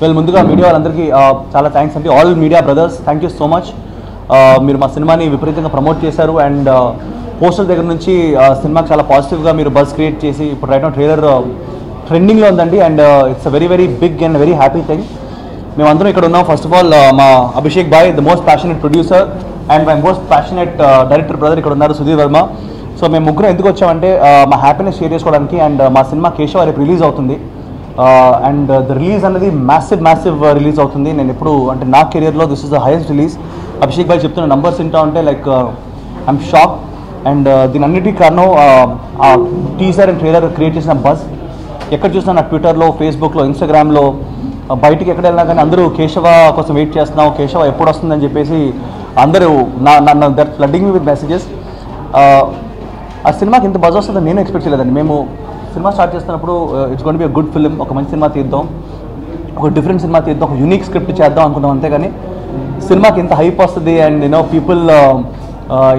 Well ముందుగా media వాళ్ళందరికీ చాలా థ్యాంక్స్ అండి. All media brothers thank you so much మీరు మా సినిమాని విపరీతంగా ప్రమోట్ చేశారు అండ్ పోస్టర్ దగ్గర నుంచి సినిమాకి చాలా పాజిటివ్గా మీరు బస్ క్రియేట్ చేసి ఇప్పుడు రైట్ ట్రైలర్ ట్రెండింగ్లో ఉందండి and it's a very very big and very happy thing మేమందరం ఇక్కడ ఉన్నాం. ఫస్ట్ ఆఫ్ ఆల్ మా Abhishek bye the most passionate producer and my most passionate director brother ఇక్కడ ఉన్నారు సుధీర్ వర్మ. సో మేము ముగ్గురు ఎందుకు వచ్చామంటే మా హ్యాపీనెస్ షేర్ చేసుకోవడానికి అండ్ మా సినిమా కేశవ రేపు రిలీజ్ అవుతుంది. అండ్ ద రిలీజ్ అనేది మ్యాసివ్ మ్యాసివ్ రిలీజ్ అవుతుంది. నేను ఎప్పుడు అంటే నా కెరియర్లో this is the highest release Abhishek భాయ్ చెప్తున్న నంబర్స్ వింటా ఉంటే లైక్ ఐఎమ్ షాక్ అండ్ దీని అన్నిటికీ కారణం uh, ఆ టీజర్ అండ్ ట్రైలర్ క్రియేట్ చేసిన బస్ ఎక్కడ చూసినా నా ట్విట్టర్లో ఫేస్బుక్లో ఇన్స్టాగ్రామ్లో బయటికి ఎక్కడ వెళ్ళినా కానీ అందరూ కేశవ కోసం వెయిట్ చేస్తున్నాం కేశవ ఎప్పుడు వస్తుందని చెప్పేసి అందరూ నా నన్ను దట్ ఫ్లడ్డింగ్ విత్ మెసేజెస్ ఆ సినిమాకి ఇంత బజ్ వస్తుందని నేను ఎక్స్పెక్ట్ చేయలేదండి. మేము సినిమా స్టార్ట్ చేస్తున్నప్పుడు it's gonna be good film ఒక మంచి సినిమా తీద్దాం ఒక డిఫరెంట్ సినిమా తీద్దాం ఒక యూనిక్ స్క్రిప్ట్ చేద్దాం అనుకున్నాం అంతేగాని సినిమాకి ఇంత హైప్ వస్తుంది అండ్ యూనో పీపుల్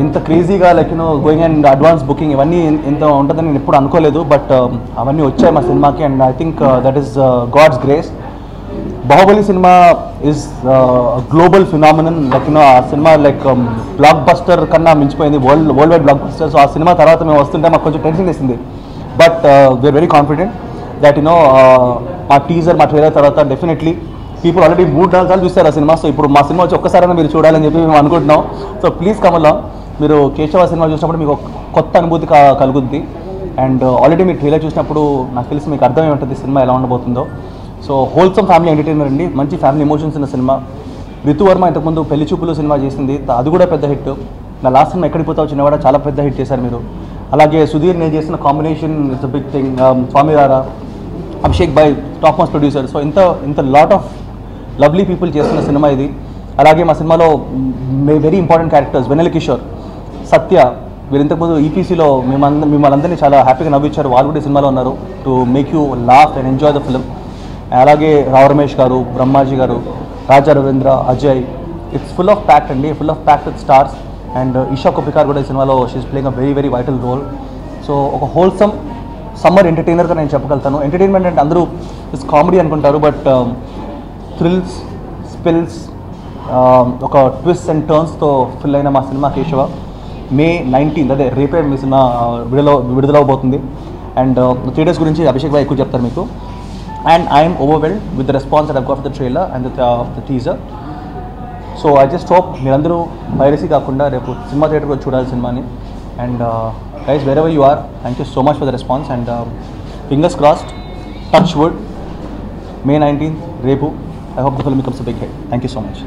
ఇంత క్రేజీగా like you know going and advance booking ఇవన్నీ ఇంత ఉంటుందని నేను ఎప్పుడు అనుకోలేదు బట్ um, అవన్నీ వచ్చాయి మా సినిమాకి and I think that is god's grace Baahubali cinema is global phenomenon like you know ఆ సినిమా లైక్ బ్లాక్ బస్టర్ కన్నా మించిపోయింది world worldwide blockbuster so ఆ సినిమా తర్వాత మేము వస్తుంటే మాకు కొంచెం టెన్షన్ వేసింది. But we are very confident that you know మా టీజర్ మా ట్రైలర్ తర్వాత డెఫినెట్లీ పీపుల్ ఆల్రెడీ మూడు నాలుగు సార్లు చూస్తారు ఆ సినిమా. సో ఇప్పుడు మా సినిమా వచ్చి ఒక్కసారైనా మీరు చూడాలని చెప్పి మేము అనుకుంటున్నాం. సో ప్లీజ్ కమల్లా మీరు కేశవ సినిమా చూసినప్పుడు మీకు కొత్త అనుభూతి కలుగుద్ది. అండ్ ఆల్రెడీ మీరు ట్రైలర్ చూసినప్పుడు నాకు తెలిసి మీకు అర్థమై ఉంటుంది సినిమా ఎలా ఉండబోతుందో. సో హోల్సమ్ ఫ్యామిలీ ఎంటర్టైనర్ అండి. మంచి ఫ్యామిలీ ఎమోషన్స్ ఉన్న సినిమా. రితువర్మ ఇంతకుముందు పెళ్ళి చూపులు సినిమా చేసింది. అది కూడా పెద్ద హిట్ నా లాస్ట్ సినిమా ఎక్కడికి పోతావు చిన్నవాడ చాలా పెద్ద హిట్ చేశారు మీరు. అలాగే సుధీర్ నేను చేసిన combination it's big thing Swamy Ra Ra Abhishek by top most producer so ఇంత ఇంత లాట్ ఆఫ్ లవ్లీ పీపుల్ చేస్తున్న సినిమా ఇది. అలాగే మా సినిమాలో very important characters Vennela Kishore Satya మీరు ఇంతకుముందు ఈపీసీలో మిమ్మల్ని మిమ్మల్ని అందరినీ చాలా హ్యాపీగా నవ్వించారు. వాళ్ళు కూడా సినిమాలో ఉన్నారు to make you laugh and enjoy the film అలాగే రావు రమేష్ గారు బ్రహ్మాజీ గారు Raja Ravindra Ajay. It's full of packed అండి. Full of packed with stars and Isha Koppikar కూడా ఈ సినిమాలో she's playing a very very vital role so ఒక wholesome summer ఎంటర్టైనర్గా నేను చెప్పగలుగుతాను. ఎంటర్టైన్మెంట్ అంటే అందరూ ఇస్ కామెడీ అనుకుంటారు బట్ థ్రిల్స్ స్పిల్స్ ఒక ట్విస్ట్ అండ్ టర్న్స్తో ఫిల్ అయిన మా సినిమా కేశవ. మే నైన్టీన్త్ అదే రేపే మీ సినిమా uh, విడుదల విడుదలవబోతుంది. అండ్ త్రీ డేస్ గురించి అభిషేక్ భాయ్ ఎక్కువ చెప్తారు మీకు. And I'm overwhelmed with the response at got the trailer and the teaser so I just hope మీరందరూ పైరసీ కాకుండా రేపు సినిమా థియేటర్ కూడా చూడాలి సినిమాని. And guys wherever you are thank you so much for the response and fingers crossed touch wood May nineteenth రేపు I hope the film becomes big hit thank you so much